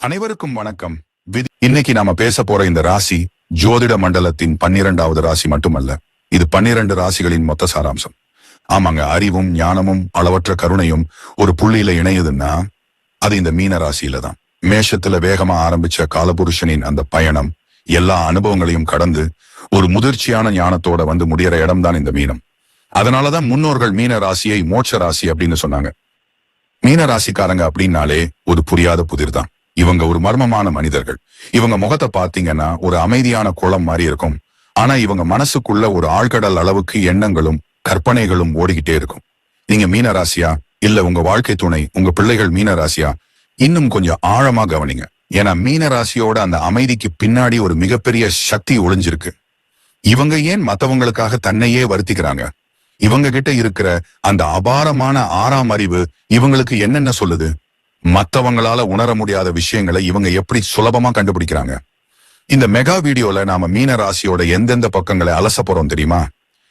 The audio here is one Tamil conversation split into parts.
அனைவருக்கும் வணக்கம். விதி இன்னைக்கு நாம பேச போற இந்த ராசி ஜோதிட மண்டலத்தின் பன்னிரண்டாவது ராசி மட்டுமல்ல இது பன்னிரண்டு ராசிகளின் மொத்த சாராம்சம். ஆமாங்க அறிவும் ஞானமும் அளவற்ற கருணையும் ஒரு புள்ளியில இணையுதுன்னா அது இந்த மீன ராசியில தான். மேஷத்துல வேகமா ஆரம்பிச்ச காலபுருஷனின் அந்த பயணம் எல்லா அனுபவங்களையும் கடந்து ஒரு முதிர்ச்சியான ஞானத்தோட வந்து முடியற இடம் தான் இந்த மீனம். அதனாலதான் முன்னோர்கள் மீன ராசியை மோட்ச ராசி அப்படின்னு சொன்னாங்க. மீன ராசிக்காரங்க அப்படின்னாலே ஒரு புரியாத புதிர் தான். இவங்க ஒரு மர்மமான மனிதர்கள். இவங்க முகத்தை பாத்தீங்கன்னா ஒரு அமைதியான குளம் மாதிரி இருக்கும். ஆனா இவங்க மனசுக்குள்ள ஒரு ஆழ்கடல் அளவுக்கு எண்ணங்களும் கற்பனைகளும் ஓடிக்கிட்டே இருக்கும். நீங்க மீன ராசியா இல்ல உங்க வாழ்க்கை துணை உங்க பிள்ளைகள் மீன ராசியா இன்னும் கொஞ்சம் ஆழமா கவனிங்க. ஏன்னா மீன ராசியோட அந்த அமைதிக்கு பின்னாடி ஒரு மிகப்பெரிய சக்தி ஒளிஞ்சிருக்கு. இவங்க ஏன் மத்தவங்களுக்காக தன்னையே வருத்திக்கிறாங்க? இவங்க கிட்ட இருக்கிற அந்த அபாரமான ஆறாம் அறிவு இவங்களுக்கு என்னென்ன சொல்லுது? மத்தவங்களால உணர முடியாத விஷயங்களை இவங்க எப்படி சுலபமா கண்டுபிடிக்கிறாங்க? இந்த மெகா வீடியோல நாம மீன ராசியோட எந்தெந்த பக்கங்களை அலச போறோம் தெரியுமா?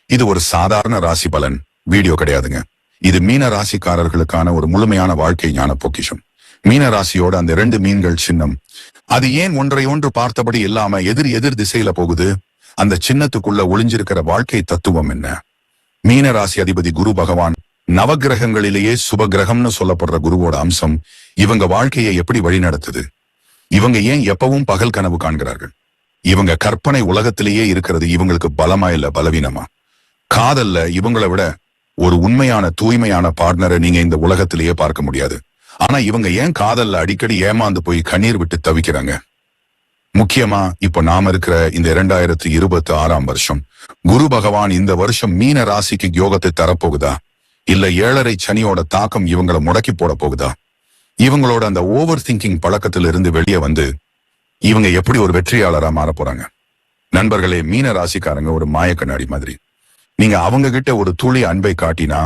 இது ஒரு சாதாரண ராசி பலன். வீடியோ கிடையாதுங்க. இது மீன ராசிக்காரர்களுக்கான ஒரு முழுமையான வாழ்க்கை ஞான பொக்கிஷம். மீன ராசியோட அந்த ரெண்டு மீன்கள் சின்னம். அது ஏன் ஒன்றை ஒன்று பார்த்தபடி இல்லாம எதிர் எதிர் திசையில போகுது? அந்த சின்னத்துக்குள்ள ஒளிஞ்சிருக்கிற வாழ்க்கை தத்துவம் என்ன? மீன ராசி அதிபதி குரு பகவான் நவகிரகங்களிலேயே சுப கிரகம்னு சொல்லப்படுற குருவோட அம்சம் இவங்க வாழ்க்கையை எப்படி வழிநடத்துது? இவங்க ஏன் எப்பவும் பகல் கனவு காண்கிறார்கள்? இவங்க கற்பனை உலகத்திலேயே இருக்கிறது இவங்களுக்கு பலமா இல்ல பலவீனமா? காதல்ல இவங்களை விட ஒரு உண்மையான தூய்மையான பார்ட்னரை நீங்க இந்த உலகத்திலேயே பார்க்க முடியாது. ஆனா இவங்க ஏன் காதல்ல அடிக்கடி ஏமாந்து போய் கண்ணீர் விட்டு தவிக்கிறாங்க? முக்கியமா இப்ப நாம இருக்கிற இந்த இரண்டாயிரத்தி இருபத்தி ஆறாம் வருஷம். குரு பகவான் இந்த வருஷம் மீன ராசிக்கு யோகத்தை தரப்போகுதா? இல்ல ஏழரை சனியோட தாக்கம் இவங்களை முடக்கி போட போகுதா? இவங்களோட அந்த ஓவர் திங்கிங் பழக்கத்திலிருந்து வெளியே வந்து இவங்க எப்படி ஒரு வெற்றியாளரா மாற போறாங்க? நண்பர்களே மீன ராசிக்காரங்க ஒரு மாய கண்ணாடி மாதிரி. நீங்க அவங்க கிட்ட ஒரு துளி அன்பை காட்டினா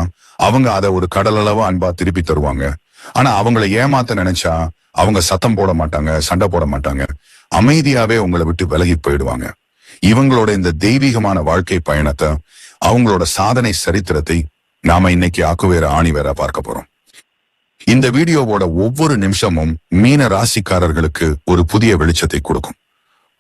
அவங்க அதை ஒரு கடலளவு அன்பா திருப்பி தருவாங்க. ஆனா அவங்கள ஏமாத்த நினைச்சா அவங்க சத்தம் போட மாட்டாங்க சண்டை போட மாட்டாங்க. அமைதியாவே உங்களை விட்டு விலகி போயிடுவாங்க. இவங்களோட இந்த தெய்வீகமான வாழ்க்கை பயணத்தை அவங்களோட சாதனை சரித்திரத்தை நாம இன்னைக்கு ஆக்குவேர ஆணி வேற பார்க்க போறோம். இந்த வீடியோவோட ஒவ்வொரு நிமிஷமும் மீன ராசிக்காரர்களுக்கு ஒரு புதிய வெளிச்சத்தை கொடுக்கும்.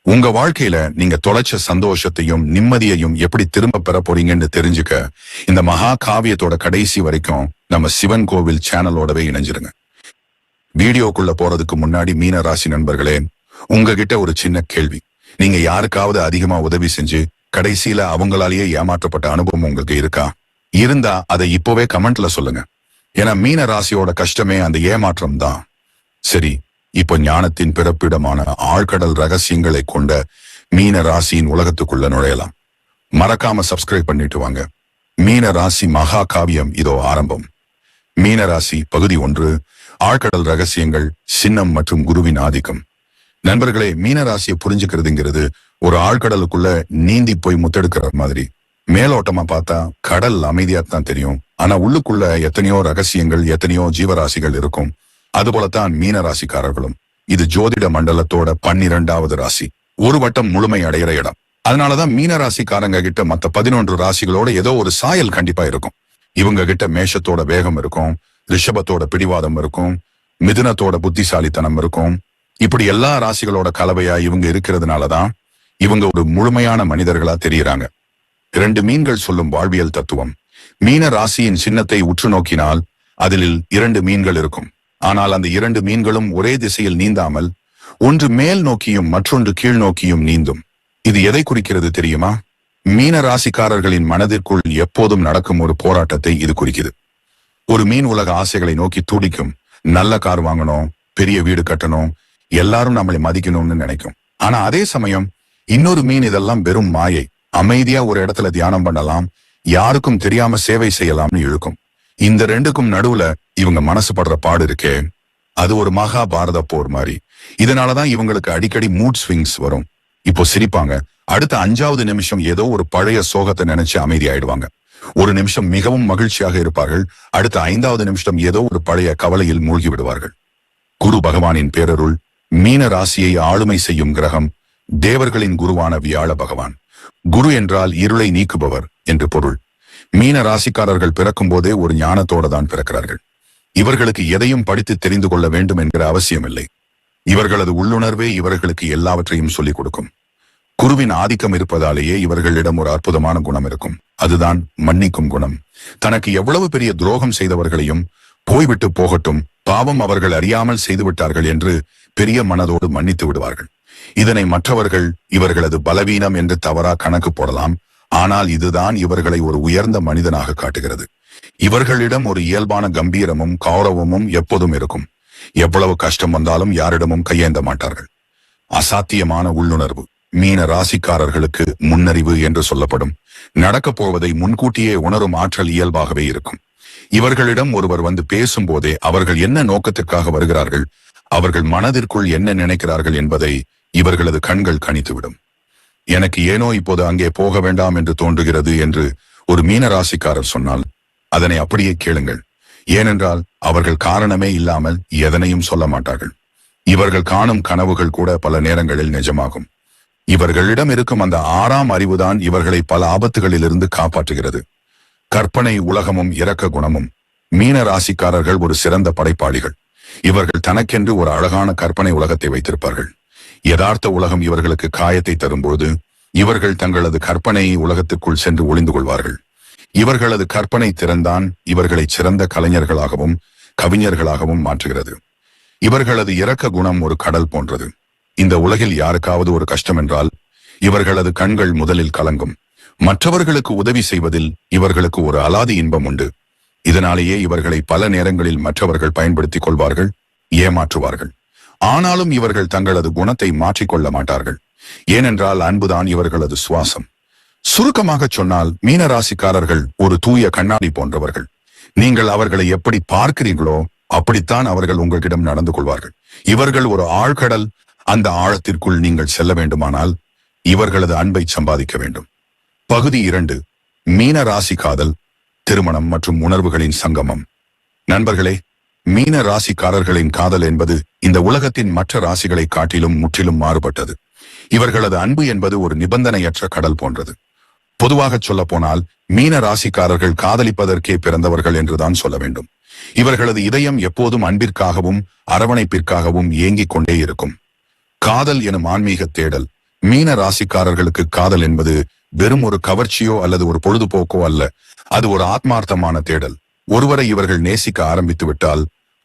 உங்க வாழ்க்கையில நீங்க தொலைச்ச சந்தோஷத்தையும் நிம்மதியையும் எப்படி திரும்ப பெற போறீங்கன்னு தெரிஞ்சுக்க இந்த மகா காவியத்தோட கடைசி வரைக்கும் நம்ம சிவன் கோவில் சேனலோடவே இணைஞ்சிருங்க. வீடியோக்குள்ள போறதுக்கு முன்னாடி மீன ராசி நண்பர்களே உங்ககிட்ட ஒரு சின்ன கேள்வி. நீங்க யாருக்காவது அதிகமா உதவி செஞ்சு கடைசியில அவங்களாலேயே ஏமாற்றப்பட்ட அனுபவம் உங்களுக்கு இருக்கா? இருந்தா அதை இப்போவே கமெண்ட்ல சொல்லுங்க. ஏன்னா மீன ராசியோட கஷ்டமே அந்த ஏமாற்றம் தான் சரி இப்போ ஞானத்தின் பிறப்பிடமான ஆழ்கடல் ரகசியங்களை கொண்ட மீன ராசியின் உலகத்துக்குள்ள நுழையலாம். மறக்காம சப்ஸ்கிரைப் பண்ணிட்டு வாங்க. மீன ராசி மகா காவியம் இதோ ஆரம்பம். மீன ராசி பகுதி ஒன்று ஆழ்கடல் ரகசியங்கள் சின்னம் மற்றும் குருவின் ஆதிக்கம். நண்பர்களே மீன ராசியை புரிஞ்சுக்கிறதுங்கிறது ஒரு ஆழ்கடலுக்குள்ள நீந்தி போய் முத்தெடுக்கிற மாதிரி. மேலோட்டமா பார்த்தா கடல் அமைதியா தான் தெரியும். ஆனா உள்ளுக்குள்ள எத்தனையோ ரகசியங்கள் எத்தனையோ ஜீவராசிகள் இருக்கும். அதுபோலத்தான் மீன ராசிக்காரர்களும் இது ஜோதிட மண்டலத்தோட பன்னிரெண்டாவது ராசி. ஒரு வட்டம் முழுமை அடையிற இடம். அதனாலதான் மீன ராசிக்காரங்க கிட்ட மத்த பதினொன்று ராசிகளோட ஏதோ ஒரு சாயல் கண்டிப்பா இருக்கும். இவங்க கிட்ட மேஷத்தோட வேகம் இருக்கும் ரிஷபத்தோட பிடிவாதம் இருக்கும் மிதுனத்தோட புத்திசாலித்தனம் இருக்கும். இப்படி எல்லா ராசிகளோட கலவையா இவங்க இருக்கிறதுனாலதான் இவங்க ஒரு முழுமையான மனிதர்களா தெரியுறாங்க. இரண்டு மீன்கள் சொல்லும் வாழ்வியல் தத்துவம். மீன ராசியின் சின்னத்தை உற்று நோக்கினால் அதில் இரண்டு மீன்கள் இருக்கும். ஆனால் அந்த இரண்டு மீன்களும் ஒரே திசையில் நீந்தாமல் ஒன்று மேல் நோக்கியும் மற்றொன்று கீழ் நோக்கியும் நீந்தும். இது எதை குறிக்கிறது தெரியுமா? மீன ராசிக்காரர்களின் மனதிற்குள் எப்போதும் நடக்கும் ஒரு போராட்டத்தை இது குறிக்குது. ஒரு மீன் உலக ஆசைகளை நோக்கி துடிக்கும். நல்ல கார் வாங்கணும் பெரிய வீடு கட்டணும் எல்லாரும் நம்மளை மதிக்கணும்னு நினைக்கும். ஆனா அதே சமயம் இன்னொரு மீன் இதெல்லாம் வெறும் மாயை. அமைதியா ஒரு இடத்துல தியானம் பண்ணலாம் யாருக்கும் தெரியாம சேவை செய்யலாம்னு இழுக்கும். இந்த ரெண்டுக்கும் நடுவுல இவங்க மனசு படுற பாடு இருக்கே அது ஒரு மகாபாரத போர் மாதிரி இதனாலதான் இவங்களுக்கு அடிக்கடி மூட் ஸ்விங்ஸ் வரும். இப்போ சிரிப்பாங்க. அடுத்த அஞ்சாவது நிமிஷம் ஏதோ ஒரு பழைய சோகத்தை நினைச்சு அமைதி ஆயிடுவாங்க. ஒரு நிமிஷம் மிகவும் மகிழ்ச்சியாக இருப்பார்கள் அடுத்த ஐந்தாவது நிமிஷம் ஏதோ ஒரு பழைய கவலையில் மூழ்கி விடுவார்கள். குரு பகவானின் பேரருள் மீன ராசியை ஆளுமை செய்யும் கிரகம் தேவர்களின் குருவான வியாழ பகவான். குரு என்றால் இருளை நீக்குபவர் என்று பொருள். மீன ராசிக்காரர்கள் பிறக்கும் போதே ஒரு ஞானத்தோட தான் பிறக்கிறார்கள். இவர்களுக்கு எதையும் படித்து தெரிந்து கொள்ள வேண்டும் என்கிற அவசியமில்லை. இவர்களது உள்ளுணர்வே இவர்களுக்கு எல்லாவற்றையும் சொல்லிக் கொடுக்கும். குருவின் ஆதிக்கம் இருப்பதாலேயே இவர்களிடம் ஒரு அற்புதமான குணம் இருக்கும். அதுதான் மன்னிக்கும் குணம். தனக்கு எவ்வளவு பெரிய துரோகம் செய்தவர்களையும் போய்விட்டு போகட்டும் பாவம் அவர்கள் அறியாமல் செய்துவிட்டார்கள் என்று பெரிய மனதோடு மன்னித்து விடுவார்கள். இதனை மற்றவர்கள் இவர்களது பலவீனம் என்று தவறா கணக்கு போடலாம். ஆனால் இதுதான் இவர்களை ஒரு உயர்ந்த மனிதனாக காட்டுகிறது. இவர்களிடம் ஒரு இயல்பான கம்பீரமும் கௌரவமும் எப்போதும் இருக்கும். எவ்வளவு கஷ்டம் வந்தாலும் யாரிடமும் கையேந்த மாட்டார்கள். அசாத்தியமான உள்ளுணர்வு மீன ராசிக்காரர்களுக்கு முன்னறிவு என்று சொல்லப்படும். நடக்கப் போவதை முன்கூட்டியே உணரும் ஆற்றல் இயல்பாகவே இருக்கும். இவர்களிடம் ஒருவர் வந்து பேசும்போதே அவர்கள் என்ன நோக்கத்திற்காக வருகிறார்கள் அவர்கள் மனதிற்குள் என்ன நினைக்கிறார்கள் என்பதை இவர்களது கண்கள் கணித்துவிடும் எனக்கு ஏனோ இப்போது அங்கே போக வேண்டாம் என்று தோன்றுகிறது என்று ஒரு மீன ராசிக்காரர் சொன்னால் அதனை அப்படியே கேளுங்கள். ஏனென்றால் அவர்கள் காரணமே இல்லாமல் எதனையும் சொல்ல மாட்டார்கள். இவர்கள் காணும் கனவுகள் கூட பல நேரங்களில் நிஜமாகும். இவர்களிடம் இருக்கும் அந்த ஆறாம் அறிவுதான் இவர்களை பல ஆபத்துகளிலிருந்து காப்பாற்றுகிறது. கற்பனை உலகமும் இரக்க குணமும் மீன ராசிக்காரர்கள் ஒரு சிறந்த படைப்பாளிகள். இவர்கள் தனக்கென்று ஒரு அழகான கற்பனை உலகத்தை வைத்திருப்பார்கள். யதார்த்த உலகம் இவர்களுக்கு காயத்தை தரும்போது இவர்கள் தங்களது கற்பனை உலகத்துக்குள் சென்று ஒளிந்து கொள்வார்கள். இவர்களது கற்பனை திறன்தான் இவர்களை சிறந்த கலைஞர்களாகவும் கவிஞர்களாகவும் மாற்றுகிறது. இவர்களது இரக்க குணம் ஒரு கடல் போன்றது. இந்த உலகில் யாருக்காவது ஒரு கஷ்டம் என்றால் இவர்களது கண்கள் முதலில் கலங்கும். மற்றவர்களுக்கு உதவி செய்வதில் இவர்களுக்கு ஒரு அலாதி இன்பம் உண்டு. இதனாலேயே இவர்களை பல நேரங்களில் மற்றவர்கள் பயன்படுத்திக் கொள்வார்கள் ஏமாற்றுவார்கள். ஆனாலும் இவர்கள் தங்களது குணத்தை மாற்றிக்கொள்ள மாட்டார்கள். ஏனென்றால் அன்புதான் இவர்களது சுவாசம். சுருக்கமாக சொன்னால் மீனராசிக்காரர்கள் ஒரு தூய கண்ணாடி போன்றவர்கள். நீங்கள் அவர்களை எப்படி பார்க்கிறீர்களோ அப்படித்தான் அவர்கள் உங்களிடம் நடந்து கொள்வார்கள். இவர்கள் ஒரு ஆழ்கடல் அந்த ஆழத்திற்குள் நீங்கள் செல்ல வேண்டுமானால் இவர்களது அன்பை சம்பாதிக்க வேண்டும். பகுதி இரண்டு மீன ராசி காதல் திருமணம் மற்றும் உணர்வுகளின் சங்கமம். நண்பர்களே மீன ராசிக்காரர்களின் காதல் என்பது இந்த உலகத்தின் மற்ற ராசிகளை காட்டிலும் முற்றிலும் மாறுபட்டது. இவர்களது அன்பு என்பது ஒரு நிபந்தனையற்ற கடல் போன்றது. பொதுவாக சொல்ல போனால் மீன ராசிக்காரர்கள் காதலிப்பதற்கே பிறந்தவர்கள் என்றுதான் சொல்ல வேண்டும். இவர்களது இதயம் எப்போதும் அன்பிற்காகவும் அரவணைப்பிற்காகவும் ஏங்கிக் கொண்டே இருக்கும். காதல் எனும் ஆன்மீக தேடல். மீன ராசிக்காரர்களுக்கு காதல் என்பது வெறும் ஒரு கவர்ச்சியோ அல்லது ஒரு பொழுதுபோக்கோ அல்ல. அது ஒரு ஆத்மார்த்தமான தேடல். ஒருவரை இவர்கள் நேசிக்க ஆரம்பித்து விட்டால்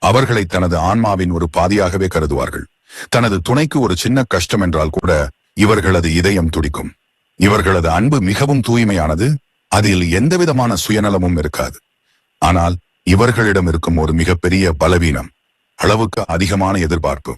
அவர்களை தனது ஆன்மாவின் ஒரு பாதியாகவே கருதுவார்கள். தனது துணைக்கு ஒரு சின்ன கஷ்டம் என்றால் கூட இவர்களது இதயம் துடிக்கும். இவர்களது அன்பு மிகவும் தூய்மையானது அதில் எந்தவிதமான சுயநலமும் இருக்காது. ஆனால் இவர்களிடம் இருக்கும் ஒரு மிகப்பெரிய பலவீனம் அளவுக்கு அதிகமான எதிர்பார்ப்பு.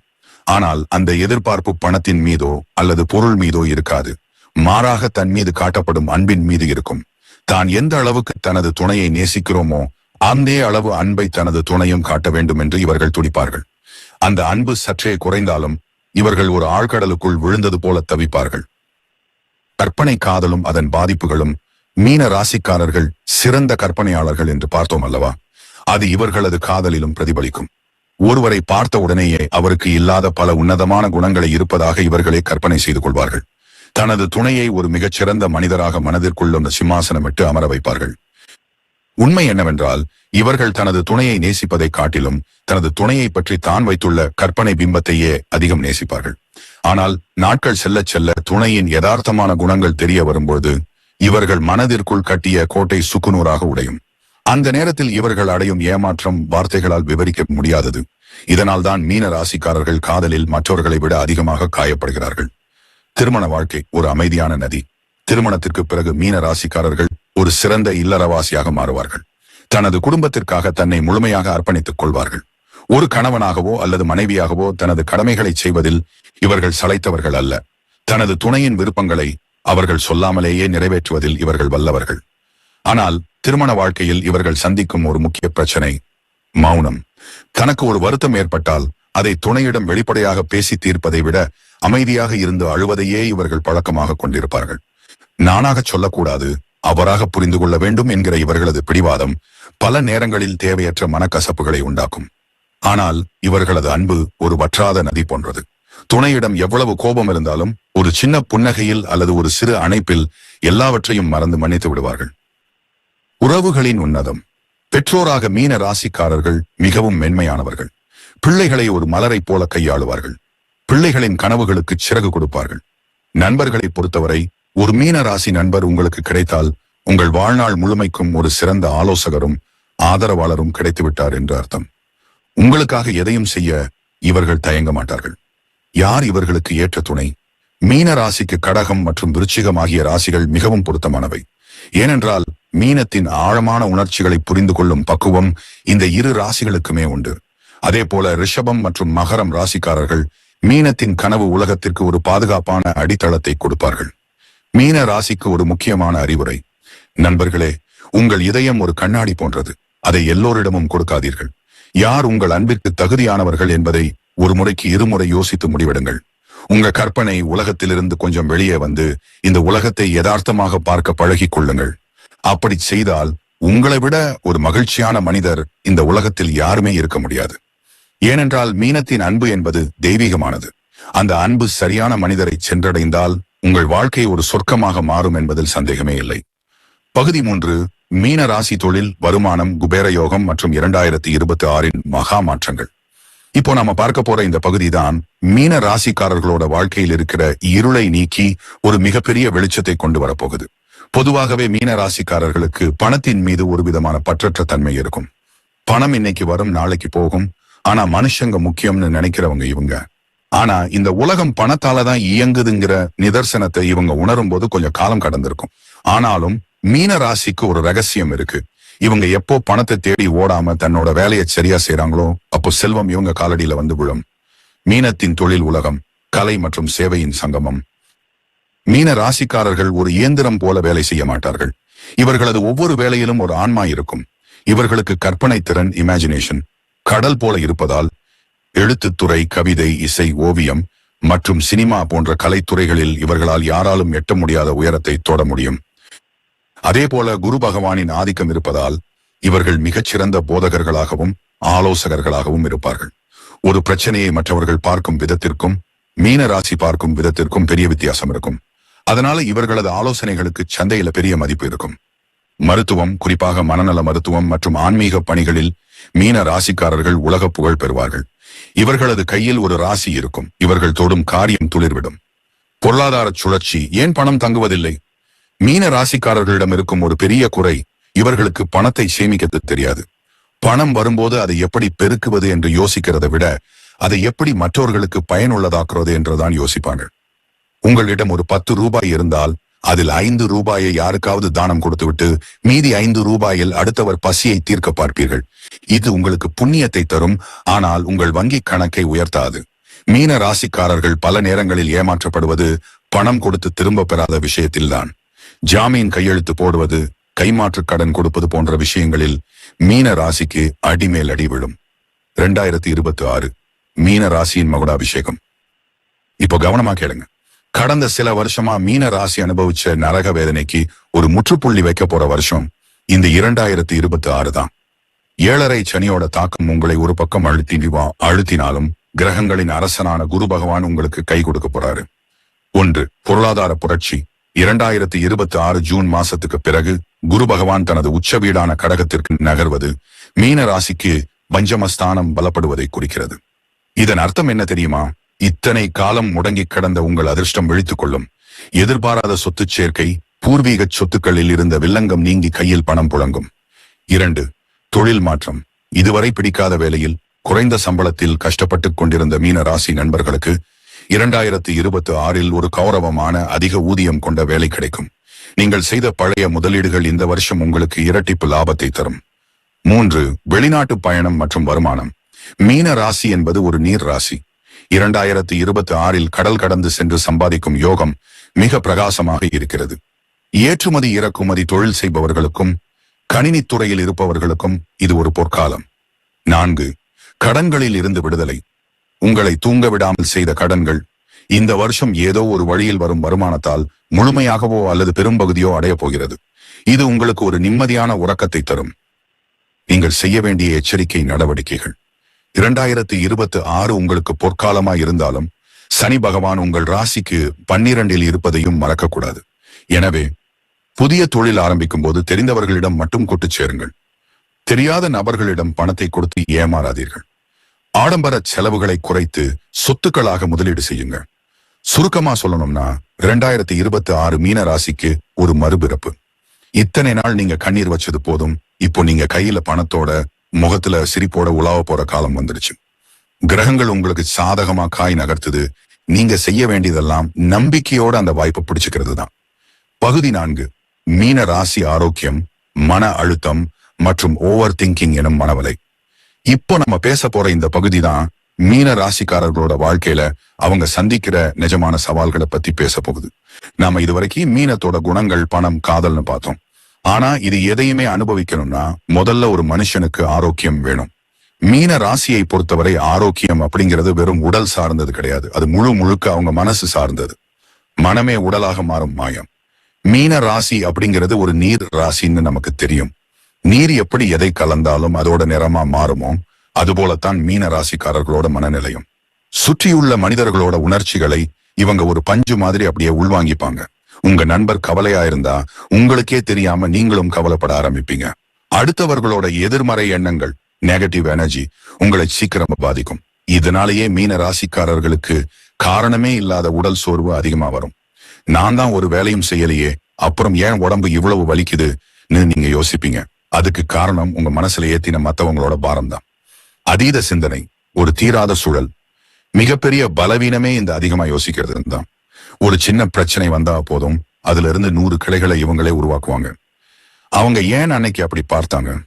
ஆனால் அந்த எதிர்பார்ப்பு பணத்தின் மீதோ அல்லது பொருள் மீதோ இருக்காது. மாறாக தன் மீது காட்டப்படும் அன்பின் மீது இருக்கும். தான் எந்த அளவுக்கு தனது துணையை நேசிக்கிறோமோ அந்த அளவு அன்பை தனது துணையும் காட்ட வேண்டும் என்று இவர்கள் துடிப்பார்கள். அந்த அன்பு சற்றே குறைந்தாலும் இவர்கள் ஒரு ஆழ்கடலுக்குள் விழுந்தது போல தவிப்பார்கள். கற்பனை காதலும் அதன் பாதிப்புகளும் மீன ராசிக்காரர்கள் சிறந்த கற்பனையாளர்கள் என்று பார்த்தோம் அல்லவா? அது இவர்களது காதலிலும் பிரதிபலிக்கும். ஒருவரை பார்த்த உடனேயே அவருக்கு இல்லாத பல உன்னதமான குணங்களை இருப்பதாக இவர்களே கற்பனை செய்து கொள்வார்கள். தனது துணையை ஒரு மிகச்சிறந்த மனிதராக மனதிற்குள்ள சிம்மாசனமிட்டு அமர வைப்பார்கள். உண்மை என்னவென்றால் இவர்கள் தனது துணையை நேசிப்பதை காட்டிலும் தனது துணையை பற்றி தான் வைத்துள்ள கற்பனை பிம்பத்தையே அதிகம் நேசிப்பார்கள். ஆனால் நாட்கள் செல்ல செல்ல துணையின் யதார்த்தமான குணங்கள் தெரிய வரும்போது இவர்கள் மனதிற்குள் கட்டிய கோட்டை சுக்குநூறாக உடையும். அந்த நேரத்தில் இவர்கள் அடையும் ஏமாற்றம் வார்த்தைகளால் விவரிக்க முடியாதது. இதனால் தான் மீன ராசிக்காரர்கள் காதலில் மற்றவர்களை விட அதிகமாக காயப்படுகிறார்கள். திருமண வாழ்க்கை ஒரு அமைதியான நதி. திருமணத்திற்கு பிறகு மீன ராசிக்காரர்கள் ஒரு சிறந்த இல்லறவாசியாக மாறுவார்கள். தனது குடும்பத்திற்காக தன்னை முழுமையாக அர்ப்பணித்துக் கொள்வார்கள். ஒரு கணவனாகவோ அல்லது மனைவியாகவோ தனது கடமைகளை செய்வதில் இவர்கள் சளைத்தவர்கள் அல்ல. தனது துணையின் விருப்பங்களை அவர்கள் சொல்லாமலேயே நிறைவேற்றுவதில் இவர்கள் வல்லவர்கள். ஆனால் திருமண வாழ்க்கையில் இவர்கள் சந்திக்கும் ஒரு முக்கிய பிரச்சனை மௌனம். தனக்கு ஒரு வருத்தம் ஏற்பட்டால் அதை துணையிடம் வெளிப்படையாக பேசி தீர்ப்பதை விட அமைதியாக இருந்து அழுவதையே இவர்கள் பழக்கமாக கொண்டிருப்பார்கள். நானாக சொல்லக்கூடாது அவராக புரிந்து கொள்ள வேண்டும் என்கிற இவர்களது பிடிவாதம் பல நேரங்களில் தேவையற்ற மனக்கசப்புகளை உண்டாக்கும். ஆனால் இவர்களது அன்பு ஒரு வற்றாத நதி போன்றது. துணையிடம் எவ்வளவு கோபம் இருந்தாலும் ஒரு சின்ன புன்னகையில் அல்லது ஒரு சிறு அணைப்பில் எல்லாவற்றையும் மறந்து மன்னித்து விடுவார்கள். உறவுகளின் உன்னதம். பெற்றோராக மீன ராசிக்காரர்கள் மிகவும் மென்மையானவர்கள். பிள்ளைகளை ஒரு மலரைப் போல கையாளுவார்கள். பிள்ளைகளின் கனவுகளுக்கு சிறகு கொடுப்பார்கள். நண்பர்களை பொறுத்தவரை ஒரு மீன ராசி நண்பர் உங்களுக்கு கிடைத்தால் உங்கள் வாழ்நாள் முழுமைக்கும் ஒரு சிறந்த ஆலோசகரும் ஆதரவாளரும் கிடைத்துவிட்டார் என்று அர்த்தம். உங்களுக்காக எதையும் செய்ய இவர்கள் தயங்க மாட்டார்கள். யார் இவர்களுக்கு ஏற்ற துணை? மீன ராசிக்கு கடகம் மற்றும் விருச்சிகம் ஆகிய ராசிகள் மிகவும் பொருத்தமானவை. ஏனென்றால் மீனத்தின் ஆழமான உணர்ச்சிகளை புரிந்து கொள்ளும் பக்குவம் இந்த இரு ராசிகளுக்குமே உண்டு. அதே போல ரிஷபம் மற்றும் மகரம் ராசிக்காரர்கள் மீனத்தின் கனவு உலகத்திற்கு ஒரு பாதுகாப்பான அடித்தளத்தை கொடுப்பார்கள். மீன ராசிக்கு ஒரு முக்கியமான அறிவுரை. நண்பர்களே உங்கள் இதயம் ஒரு கண்ணாடி போன்றது. அதை எல்லோரிடமும் கொடுக்காதீர்கள். யார் உங்கள் அன்பிற்கு தகுதியானவர்கள் என்பதை ஒரு முறைக்கு இருமுறை யோசித்து முடிவெடுங்கள். உங்க கற்பனை உலகத்திலிருந்து கொஞ்சம் வெளியே வந்து இந்த உலகத்தை யதார்த்தமாக பார்க்க பழகிக் கொள்ளுங்கள். அப்படி செய்தால் உங்களை விட ஒரு மகிழ்ச்சியான மனிதர் இந்த உலகத்தில் யாருமே இருக்க முடியாது. ஏனென்றால் மீனத்தின் அன்பு என்பது தெய்வீகமானது. அந்த அன்பு சரியான மனிதரை சென்றடைந்தால் உங்கள் வாழ்க்கை ஒரு சொர்க்கமாக மாறும் என்பதில் சந்தேகமே இல்லை. பகுதி மூன்று மீன ராசி தொழில் வருமானம் குபேர யோகம் மற்றும் இரண்டாயிரத்தி இருபத்தி ஆறின் மகா மாற்றங்கள். இப்போ நாம பார்க்க போற இந்த பகுதி தான் மீன ராசிக்காரர்களோட வாழ்க்கையில் இருக்கிற இருளை நீக்கி ஒரு மிகப்பெரிய வெளிச்சத்தை கொண்டு வரப்போகுது. பொதுவாகவே மீன ராசிக்காரர்களுக்கு பணத்தின் மீது ஒரு விதமான பற்றற்ற தன்மை இருக்கும். பணம் இன்னைக்கு வரும் நாளைக்கு போகும். ஆனா மனுஷங்க முக்கியம்னு நினைக்கிறவங்க இவங்க. ஆனா இந்த உலகம் பணத்தால தான் இயங்குதுங்கிற நிதர்சனத்தை இவங்க உணரும் போது கொஞ்சம் காலம் கடந்திருக்கும். ஆனாலும் மீன ராசிக்கு ஒரு ரகசியம் இருக்கு. இவங்க எப்போ பணத்தை தேடி ஓடாம தன்னோட வேலையை சரியா செய்யறாங்களோ அப்போ செல்வம் இவங்க காலடியில வந்து விழும். மீனத்தின் தொழில் உலகம் கலை மற்றும் சேவையின் சங்கமம். மீன ராசிக்காரர்கள் ஒரு இயந்திரம் போல வேலை செய்ய மாட்டார்கள். இவர்களது ஒவ்வொரு வேலையிலும் ஒரு ஆன்மா இருக்கும். இவர்களுக்கு கற்பனை திறன் இமேஜினேஷன் கடல் போல இருப்பதால் எழுத்துத்துறை கவிதை இசை ஓவியம் மற்றும் சினிமா போன்ற கலைத்துறைகளில் இவர்களால் யாராலும் எட்ட முடியாத உயரத்தை தொட முடியும். அதே போல குரு பகவானின் ஆதிக்கம் இருப்பதால் இவர்கள் மிகச்சிறந்த போதகர்களாகவும் ஆலோசகர்களாகவும் இருப்பார்கள். ஒரு பிரச்சனையை மற்றவர்கள் பார்க்கும் விதத்திற்கும் மீன ராசி பார்க்கும் விதத்திற்கும் பெரிய வித்தியாசம் இருக்கும். அதனால இவர்களது ஆலோசனைகளுக்கு சந்தையில பெரிய மதிப்பு இருக்கும். மருத்துவம் குறிப்பாக மனநல மருத்துவம் மற்றும் ஆன்மீக பணிகளில் மீன ராசிக்காரர்கள் உலக புகழ் பெறுவார்கள். இவர்களது கையில் ஒரு ராசி இருக்கும். இவர்கள் தொடும் காரியம் துளிர்விடும். பொருளாதார சுழற்சி ஏன் பணம் தங்குவதில்லை? மீன ராசிக்காரர்களிடம் இருக்கும் ஒரு பெரிய குறை இவர்களுக்கு பணத்தை சேமிக்க தெரியாது. பணம் வரும்போது அதை எப்படி பெருக்குவது என்று யோசிக்கிறதை விட அதை எப்படி மற்றவர்களுக்கு பயனுள்ளதாக்குறது என்றுதான் யோசிப்பாங்க உங்களிடம் ஒரு பத்து ரூபாய் இருந்தால் அதில் ஐந்து ரூபாயை யாருக்காவது தானம் கொடுத்துவிட்டு மீதி ஐந்து ரூபாயில் அடுத்தவர் பசியை தீர்க்க பார்ப்பீர்கள். இது உங்களுக்கு புண்ணியத்தை தரும் ஆனால் உங்கள் வங்கி கணக்கை உயர்த்தாது. மீன ராசிக்காரர்கள் பல நேரங்களில் ஏமாற்றப்படுவது பணம் கொடுத்து திரும்ப பெறாத விஷயத்தில்தான். ஜாமீன் கையெழுத்து போடுவது கைமாற்று கடன் கொடுப்பது போன்ற விஷயங்களில் மீன ராசிக்கு அடிமேல் அடி விழும். ரெண்டாயிரத்தி இருபத்தி ஆறு மீன ராசியின் மகுடாபிஷேகம். இப்போ கவனமா கேளுங்க. கடந்த சில வருஷமா மீன ராசி அனுபவிச்ச நரக வேதனைக்கு ஒரு முற்றுப்புள்ளி வைக்க போற வருஷம் இந்த இரண்டாயிரத்தி இருபத்தி ஆறு தான். ஏழரை சனியோட தாக்கம் உங்களை ஒரு பக்கம் அழுத்திவா அழுத்தினாலும் கிரகங்களின் அரசனான குரு பகவான் உங்களுக்கு கை கொடுக்க போறாரு. ஒன்று பொருளாதார புரட்சி. இரண்டாயிரத்தி இருபத்தி ஆறு ஜூன் மாசத்துக்கு பிறகு குரு பகவான் தனது உச்ச வீடான கடகத்திற்கு நகர்வது மீன ராசிக்கு பஞ்சமஸ்தானம் பலப்படுவதை குறிக்கிறது. இதன் அர்த்தம் என்ன தெரியுமா? இத்தனை காலம் முடங்கி கிடந்த உங்கள் அதிர்ஷ்டம் விழித்துக் கொள்ளும் எதிர்பாராத சொத்து சேர்க்கை பூர்வீக சொத்துக்களில் இருந்த வில்லங்கம் நீங்கி கையில் பணம் புழங்கும். இரண்டு தொழில் மாற்றம். இதுவரை பிடிக்காத வேலையில் குறைந்த சம்பளத்தில் கஷ்டப்பட்டுக் கொண்டிருந்த மீன ராசி நண்பர்களுக்கு இரண்டாயிரத்தி இருபத்தி ஆறில் ஒரு கௌரவமான அதிக ஊதியம் கொண்ட வேலை கிடைக்கும். நீங்கள் செய்த பழைய முதலீடுகள் இந்த வருஷம் உங்களுக்கு இரட்டிப்பு லாபத்தை தரும். மூன்று வெளிநாட்டு பயணம் மற்றும் வருமானம். மீன ராசி என்பது ஒரு நீர் ராசி. இரண்டாயிரத்தி இருபத்தி ஆறில் கடல் கடந்து சென்று சம்பாதிக்கும் யோகம் மிக பிரகாசமாக இருக்கிறது. ஏற்றுமதி இறக்குமதி தொழில் செய்பவர்களுக்கும் கணினித்துறையில் இருப்பவர்களுக்கும் இது ஒரு பொற்காலம். நான்கு கடன்களில் இருந்து விடுதலை. உங்களை தூங்க விடாமல் செய்த கடன்கள் இந்த வருஷம் ஏதோ ஒரு வழியில் வரும் வருமானத்தால் முழுமையாகவோ அல்லது பெரும்பகுதியோ அடையப் போகிறது. இது உங்களுக்கு ஒரு நிம்மதியான உறக்கத்தை தரும். நீங்கள் செய்ய வேண்டிய எச்சரிக்கை நடவடிக்கைகள். இரண்டாயிரத்தி இருபத்தி ஆறு உங்களுக்கு பொற்காலமா இருந்தாலும் சனி பகவான் உங்கள் ராசிக்கு பன்னிரண்டில் இருப்பதையும் மறக்கக்கூடாது. எனவே புதிய தொழில் ஆரம்பிக்கும் போது தெரிந்தவர்களிடம் மட்டும் கொட்டு சேருங்கள். தெரியாத நபர்களிடம் பணத்தை கொடுத்து ஏமாறாதீர்கள். ஆடம்பர செலவுகளை குறைத்து சொத்துக்களாக முதலீடு செய்யுங்க சுருக்கமா சொல்லணும்னா இரண்டாயிரத்தி இருபத்தி ஆறு மீன ராசிக்கு ஒரு மறுபிறப்பு. இத்தனை நாள் நீங்க கண்ணீர் வச்சது போதும் இப்போ நீங்க கையில பணத்தோட முகத்துல சிரிப்போட உலாவ போற காலம் வந்துருச்சு கிரகங்கள் உங்களுக்கு சாதகமா காய் நகர்த்துது. நீங்க செய்ய வேண்டியதெல்லாம் நம்பிக்கையோட அந்த வாய்ப்பை பிடிச்சுக்கிறது தான் பகுதி நான்கு மீன ராசி ஆரோக்கியம் மன அழுத்தம் மற்றும் ஓவர் திங்கிங் எனும் மனவலை இப்போ நம்ம பேச போற இந்த பகுதி தான் மீன ராசிக்காரர்களோட வாழ்க்கையில அவங்க சந்திக்கிற நிஜமான சவால்களை பத்தி பேச போகுது நாம இதுவரைக்கும் மீனத்தோட குணங்கள் பணம் காதல்னு பார்த்தோம். ஆனா இது எதையுமே அனுபவிக்கணும்னா முதல்ல ஒரு மனுஷனுக்கு ஆரோக்கியம் வேணும். மீன ராசியை பொறுத்தவரை ஆரோக்கியம் அப்படிங்கிறது வெறும் உடல் சார்ந்தது கிடையாது. அது முழு முழுக்க அவங்க மனசு சார்ந்தது. மனமே உடலாக மாறும் மாயம். மீன ராசி அப்படிங்கிறது ஒரு நீர் ராசின்னு நமக்கு தெரியும். நீர் எப்படி எதை கலந்தாலும் அதோட நிறமா மாறுமோ அதுபோலத்தான் மீன ராசிக்காரர்களோட மனநிலையும். சுற்றியுள்ள மனிதர்களோட உணர்ச்சிகளை இவங்க ஒரு பஞ்சு மாதிரி அப்படியே உள்வாங்கிப்பாங்க. உங்க நண்பர் கவலையா இருந்தா உங்களுக்கே தெரியாம நீங்களும் கவலைப்பட ஆரம்பிப்பீங்க. அடுத்தவர்களோட எதிர்மறை எண்ணங்கள் நெகட்டிவ் எனர்ஜி உங்களை சீக்கிரம் பாதிக்கும். இதனாலேயே மீன ராசிக்காரர்களுக்கு காரணமே இல்லாத உடல் சோர்வு அதிகமா வரும். நான் தான் ஒரு வேலையும் செய்யலையே அப்புறம் ஏன் உடம்பு இவ்வளவு வலிக்குதுன்னு நீங்க யோசிப்பீங்க. அதுக்கு காரணம் உங்க மனசுல ஏத்தின மத்தவங்களோட பாரம் தான். அதீத சிந்தனை ஒரு தீராத சூழல் மிகப்பெரிய பலவீனமே இந்த அதிகமா யோசிக்கிறது தான் ஒரு சின்ன பிரச்சனை வந்தா போதும். அதுல இருந்து நூறு கிளைகளை இவங்களே உருவாக்குவாங்க. அவங்க ஏன் அன்னைக்கு அப்படி பார்த்தாங்க?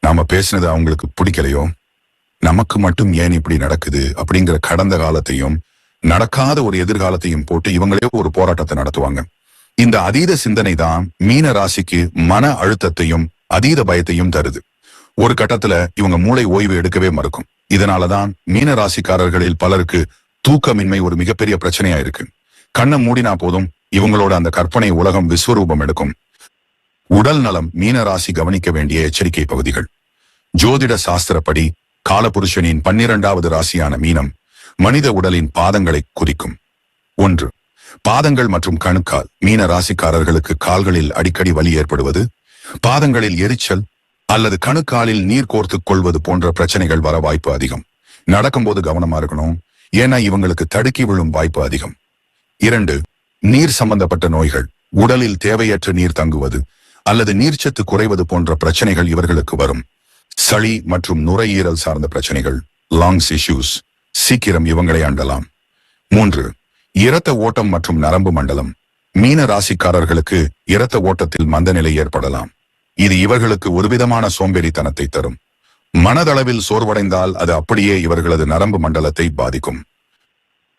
நாம பேசினது அவங்களுக்கு பிடிக்கலையோ? நமக்கு மட்டும் ஏன் இப்படி நடக்குது? அப்படிங்கிற கடந்த காலத்தையும் நடக்காத ஒரு எதிர்காலத்தையும் போட்டு இவங்களே ஒரு போராட்டத்தை நடத்துவாங்க. இந்த அதீத சிந்தனை தான் மீன ராசிக்கு மன அழுத்தத்தையும் அதீத பயத்தையும் தருது. ஒரு கட்டத்துல இவங்க மூளை ஓய்வு எடுக்கவே மறுக்கும். இதனாலதான் மீன ராசிக்காரர்களில் பலருக்கு தூக்கமின்மை ஒரு மிகப்பெரிய பிரச்சனையா இருக்கு. கண்ணை மூடினா போதும். இவங்களோட அந்த கற்பனை உலகம் விஸ்வரூபம் எடுக்கும். உடல் நலம் மீன ராசி கவனிக்க வேண்டிய எச்சரிக்கை பகுதிகள். ஜோதிட சாஸ்திரப்படி காலபுருஷனின் பன்னிரண்டாவது ராசியான மீனம் மனித உடலின் பாதங்களை குறிக்கும். ஒன்று பாதங்கள் மற்றும் கணுக்கால் மீன ராசிக்காரர்களுக்கு கால்களில் அடிக்கடி வலி ஏற்படுவது பாதங்களில் எரிச்சல் அல்லது கணுக்காலில் நீர் கோர்த்து கொள்வது போன்ற பிரச்சனைகள் வர வாய்ப்பு அதிகம். நடக்கும்போது கவனமா இருக்கணும். ஏன்னா இவங்களுக்கு தடுக்கி விழும் வாய்ப்பு அதிகம். இரண்டு நீர் சம்பந்தப்பட்ட நோய்கள். உடலில் தேவையற்ற நீர் தங்குவது அல்லது நீர்ச்சத்து குறைவது போன்ற பிரச்சனைகள் இவர்களுக்கு வரும். சளி மற்றும் நுரையீரல் சார்ந்த பிரச்சனைகள் லாங்ஸ் இஷ்யூஸ் சீக்கிரம் இவங்களை அண்டலாம். மூன்று இரத்த ஓட்டம் மற்றும் நரம்பு மண்டலம். மீன ராசிக்காரர்களுக்கு இரத்த ஓட்டத்தில் மந்தநிலை ஏற்படலாம். இது இவர்களுக்கு ஒருவிதமான சோம்பேறித்தனத்தை தரும். மனதளவில் சோர்வடைந்தால் அது அப்படியே இவர்களது நரம்பு மண்டலத்தை பாதிக்கும்.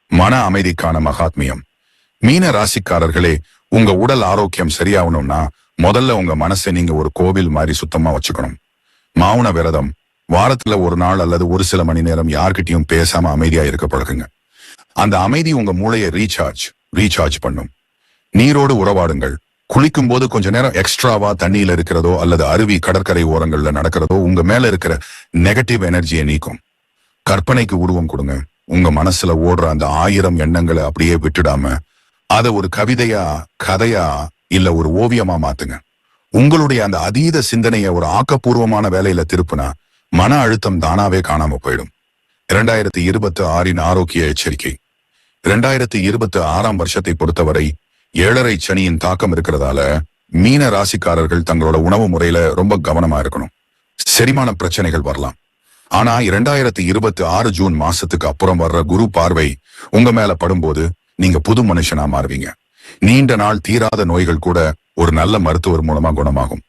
மன அமைதிக்கான மகாத்மியம். மீன ராசிக்காரர்களே உங்க உடல் ஆரோக்கியம் சரியாகணும்னா முதல்ல உங்க மனசை நீங்க ஒரு கோவில் மாதிரி சுத்தமா வச்சுக்கணும். மௌன விரதம் வாரத்துல ஒரு நாள் அல்லது ஒரு சில மணி நேரம் யார்கிட்டயும் பேசாம அமைதியா இருக்க பழகுங்க. அந்த அமைதி உங்க மூளையை ரீசார்ஜ் ரீசார்ஜ் பண்ணும். நீரோடு உறவாடுங்கள். குளிக்கும் போது கொஞ்ச நேரம் எக்ஸ்ட்ராவா தண்ணியில இருக்கிறதோ அல்லது அருவி கடற்கரை ஓரங்கள்ல நடக்கிறதோ உங்க மேல இருக்கிற நெகட்டிவ் எனர்ஜியை நீக்கும். கற்பனைக்கு உருவம் கொடுங்க. உங்க மனசுல ஓடுற அந்த ஆயிரம் எண்ணங்களை அப்படியே விட்டுடாம அதை ஒரு கவிதையா கதையா இல்ல ஒரு ஓவியமா மாத்துங்க. உங்களுடைய அந்த அதீத சிந்தனையை ஒரு ஆக்கப்பூர்வமான வேலையில திருப்புனா மன அழுத்தம் தானாவே காணாம போயிடும். இரண்டாயிரத்தி இருபத்தி ஆறின் ஆரோக்கிய எச்சரிக்கை. இரண்டாயிரத்தி இருபத்தி ஆறாம் வருஷத்தை பொறுத்தவரை ஏழரை சனியின் தாக்கம் இருக்கிறதால மீன ராசிக்காரர்கள் தங்களோட உணவு முறையில ரொம்ப கவனமா இருக்கணும். செரிமான பிரச்சனைகள் வரலாம். ஆனா இரண்டாயிரத்தி இருபத்தி ஆறு ஜூன் மாசத்துக்கு அப்புறம் வர்ற குரு பார்வை உங்க மேல படும்போது நீங்க புது மனுஷனா மாறுவீங்க. நீண்ட நாள் தீராத நோய்கள் கூட ஒரு நல்ல மருத்துவர் மூலமா குணமாகும்.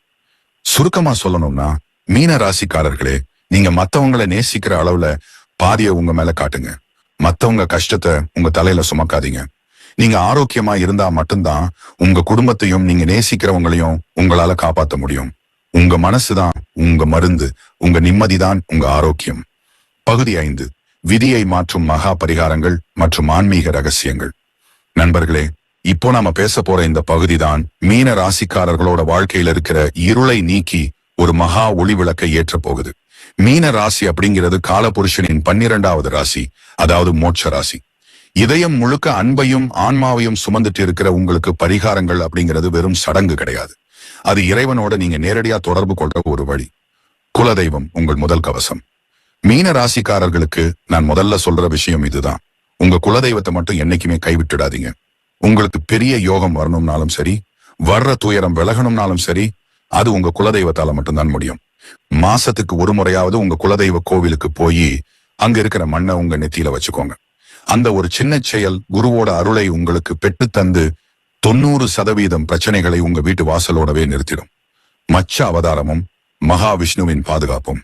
சுருக்கமா சொல்லணும்னா மீன ராசிக்காரர்களே நீங்க மத்தவங்களை நேசிக்கிற அளவுல பாதிய உங்க மேல காட்டுங்க. மத்தவங்க கஷ்டத்தை உங்க தலையில சுமக்காதீங்க. நீங்க ஆரோக்கியமா இருந்தா மட்டும்தான் உங்க குடும்பத்தையும் நீங்க நேசிக்கிறவங்களையும் உங்களால காப்பாத்த முடியும். உங்க மனசுதான் உங்க மருந்து உங்க நிம்மதிதான் உங்க ஆரோக்கியம். பகுதி ஐந்து விதியை மாற்றும் மகா பரிகாரங்கள் மற்றும் ஆன்மீக ரகசியங்கள். நண்பர்களே இப்போ நாம பேச போற இந்த பகுதி தான் மீன ராசிக்காரர்களோட வாழ்க்கையில இருக்கிற இருளை நீக்கி ஒரு மகா ஒளி விளக்கை ஏற்ற போகுது. மீன ராசி அப்படிங்கிறது காலபுருஷனின் பன்னிரண்டாவது ராசி அதாவது மோட்ச ராசி. இதயம் முழுக்க அன்பையும் ஆன்மாவையும் சுமந்துட்டு இருக்கிற உங்களுக்கு பரிகாரங்கள் அப்படிங்கிறது வெறும் சடங்கு கிடையாது. அது இறைவனோட நீங்க நேரடியா தொடர்பு கொள்ற ஒரு வழி. குலதெய்வம் உங்கள் முதல் கவசம். மீன ராசிக்காரர்களுக்கு நான் முதல்ல சொல்ற விஷயம் இதுதான். உங்க குலதெய்வத்தை மட்டும் என்னைக்குமே கைவிட்டுடாதீங்க. உங்களுக்கு பெரிய யோகம் வரணும்னாலும் சரி வர்ற துயரம் விலகணும்னாலும் சரி அது உங்க குலதெய்வத்தால மட்டும்தான் முடியும். மாசத்துக்கு ஒரு முறையாவது உங்க குலதெய்வ கோவிலுக்கு போய் அங்க இருக்கிற மண்ணை உங்க நெத்தியில வச்சுக்கோங்க. அந்த ஒரு சின்ன செயல் குருவோட அருளை உங்களுக்கு பெற்று தந்து தொண்ணூறு சதவீதம் பிரச்சனைகளை உங்க வீட்டு வாசலோடவே நிறுத்திடும். மச்ச அவதாரமும் மகாவிஷ்ணுவின் பாதுகாப்பும்.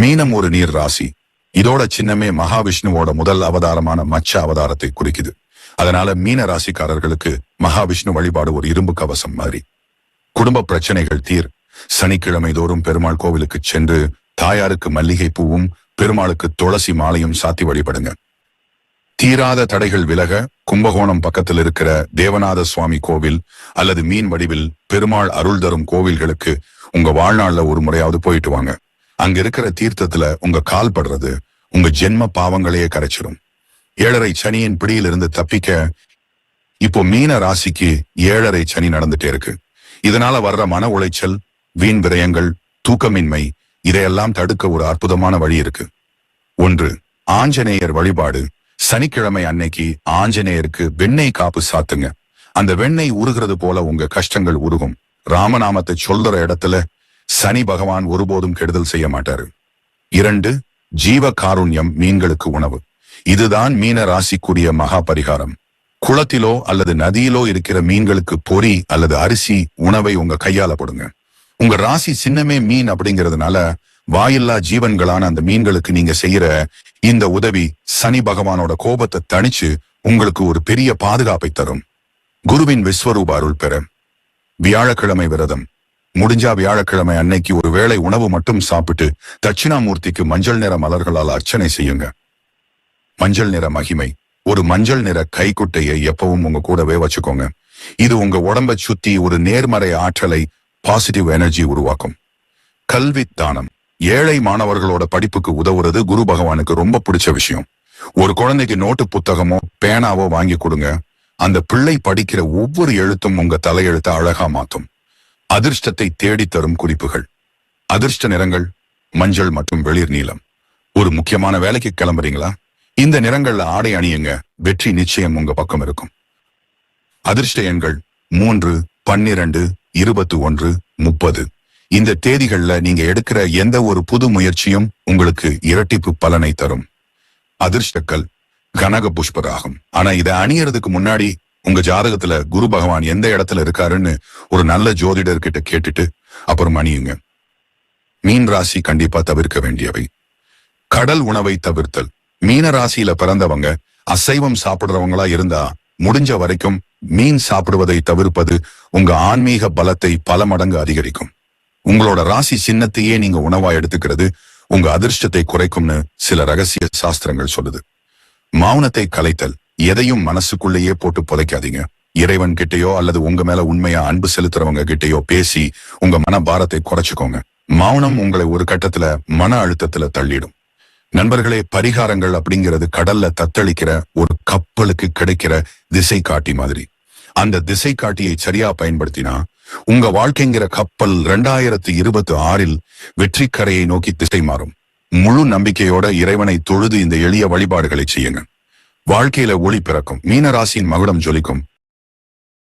மீனம் ஒரு நீர் ராசி. இதோட சின்னமே மகாவிஷ்ணுவோட முதல் அவதாரமான மச்ச அவதாரத்தை குறிக்குது. அதனால மீன ராசிக்காரர்களுக்கு மகாவிஷ்ணு வழிபாடு ஒரு இரும்பு கவசம் மாதிரி. குடும்ப பிரச்சனைகள் தீர். சனிக்கிழமை தோறும் பெருமாள் கோவிலுக்கு சென்று தாயாருக்கு மல்லிகை பூவும் பெருமாளுக்கு துளசி மாலையும் சாத்தி வழிபடுங்க. தீராத தடைகள் விலக கும்பகோணம் பக்கத்தில் இருக்கிற தேவநாத சுவாமி கோவில் அல்லது மீன் வடிவில் பெருமாள் அருள் தரும் கோவில்களுக்கு உங்க வாழ்நாள்ல ஒரு முறையாவது போயிட்டு வாங்க. அங்க இருக்கிற தீர்த்தத்துல உங்க கால் படுறது உங்க ஜென்ம பாவங்களையே கரைச்சிடும் ஏழரை சனியின் பிடியிலிருந்து தப்பிக்க இப்போ மீன ராசிக்கு ஏழரை சனி நடந்துட்டே இருக்கு. இதனால வர்ற மன உளைச்சல் வீண் விரயங்கள் தூக்கமின்மை இதையெல்லாம் தடுக்க ஒரு அற்புதமான வழி இருக்கு. ஒன்று ஆஞ்சநேயர் வழிபாடு சனிக்கிழமை அன்னைக்கு ஆஞ்சநேயருக்கு வெண்ணெய் காப்பு சாத்துங்க. அந்த வெண்ணெய் உருகிறது போல உங்க கஷ்டங்கள் உருகும். ராமநாமத்தை சொல்ற இடத்துல சனி பகவான் ஒருபோதும் கெடுதல் செய்ய மாட்டாரு. இரண்டு ஜீவ காருண்யம் மீன்களுக்கு உணவு. இதுதான் மீன ராசிக்குரிய மகா பரிகாரம். குளத்திலோ அல்லது நதியிலோ இருக்கிற மீன்களுக்கு பொறி அல்லது அரிசி உணவை உங்க கையால போடுங்க. உங்க ராசி சின்னமே மீன் அப்படிங்கிறதுனால வாயில்லா ஜீவன்களான அந்த மீன்களுக்கு நீங்க செய்யற இந்த உதவி சனி பகவானோட கோபத்தை தணிச்சு உங்களுக்கு ஒரு பெரிய பாதுகாப்பை தரும். குருவின் விஸ்வரூப அருள் பெற. வியாழக்கிழமை விரதம். முடிஞ்சா வியாழக்கிழமை அன்னைக்கு ஒரு வேளை உணவு மட்டும் சாப்பிட்டு தட்சிணாமூர்த்திக்கு மஞ்சள் நிற மலர்களால் அர்ச்சனை செய்யுங்க. மஞ்சள் நிற மகிமை. ஒரு மஞ்சள் நிற கைக்குட்டையை எப்பவும் உங்க கூடவே வச்சுக்கோங்க. இது உங்க உடம்ப சுத்தி ஒரு நேர்மறை ஆற்றலை பாசிட்டிவ் எனர்ஜி உருவாக்கும். கல்வி தானம். ஏழை மாணவர்களோட படிப்புக்கு உதவுறது குரு பகவானுக்கு ரொம்ப பிடிச்ச விஷயம். ஒரு குழந்தைக்கு நோட்டு புத்தகமோ பேனாவோ வாங்கி கொடுங்க. அந்த பிள்ளை படிக்கிற ஒவ்வொரு எழுத்தும் உங்க தலையெழுத்தை அழகா மாத்தும். அதிர்ஷ்டத்தை தேடித்தரும் குறிப்புகள். அதிர்ஷ்ட நிறங்கள் மஞ்சள் மற்றும் வெளிர் நீளம் ஒரு முக்கியமான வேலைக்கு கிளம்புறீங்களா? இந்த நிறங்கள்ல ஆடை அணியுங்க. வெற்றி நிச்சயம் உங்க பக்கம் இருக்கும். அதிர்ஷ்ட எண்கள் மூன்று பன்னிரண்டு இருபத்தி ஒன்று முப்பது. இந்த தேதிகள்ல நீங்க எடுக்கிற எந்த ஒரு புது முயற்சியும் உங்களுக்கு இரட்டிப்பு பலனை தரும். அதிர்ஷ்டக்கள் கனக புஷ்பராகும் ஆனா இதை அணியறதுக்கு முன்னாடி உங்க ஜாதகத்துல குரு பகவான் எந்த இடத்துல இருக்காருன்னு ஒரு நல்ல ஜோதிடர்கிட்ட கேட்டுட்டு அப்புறம் அணியுங்க. மீன் ராசி கண்டிப்பா தவிர்க்க வேண்டியவை. கடல் உணவை தவிர்த்தல். மீன ராசியில பிறந்தவங்க அசைவம் சாப்பிடுறவங்களா இருந்தா முடிஞ்ச வரைக்கும் மீன் சாப்பிடுவதை தவிர்ப்பது உங்க ஆன்மீக பலத்தை பல மடங்கு அதிகரிக்கும். உங்களோட ராசி சின்னத்தையே நீங்க உணவா எடுத்துக்கிறது உங்க அதிர்ஷ்டத்தை குறைக்கும்னு சில ரகசிய சாஸ்திரங்கள் சொல்லுது. மௌனத்தை கலைத்தல். எதையும் மனசுக்குள்ளேயே போட்டு புதைக்காதீங்க. இறைவன் கிட்டயோ அல்லது உங்க மேல உண்மையா அன்பு செலுத்துறவங்க கிட்டயோ பேசி உங்க மன பாரத்தை குறைச்சுக்கோங்க. மௌனம் உங்களை ஒரு கட்டத்துல மன அழுத்தத்துல தள்ளிடும். நண்பர்களே பரிகாரங்கள் அப்படிங்கிறது கடல்ல தத்தளிக்கிற ஒரு கப்பலுக்கு கிடைக்கிற திசை காட்டி மாதிரி. அந்த திசை காட்டியை சரியா பயன்படுத்தினா உங்க வாழ்க்கைங்கிற கப்பல் ரெண்டாயிரத்தி இருபத்தி ஆறில் வெற்றி கரையை நோக்கி திசை மாறும் முழு நம்பிக்கையோட இறைவனை தொழுது இந்த எளிய வழிபாடுகளை செய்யுங்க வாழ்க்கையில ஒளி பிறக்கும். மீனராசியின் மகுடம் ஜொலிக்கும்.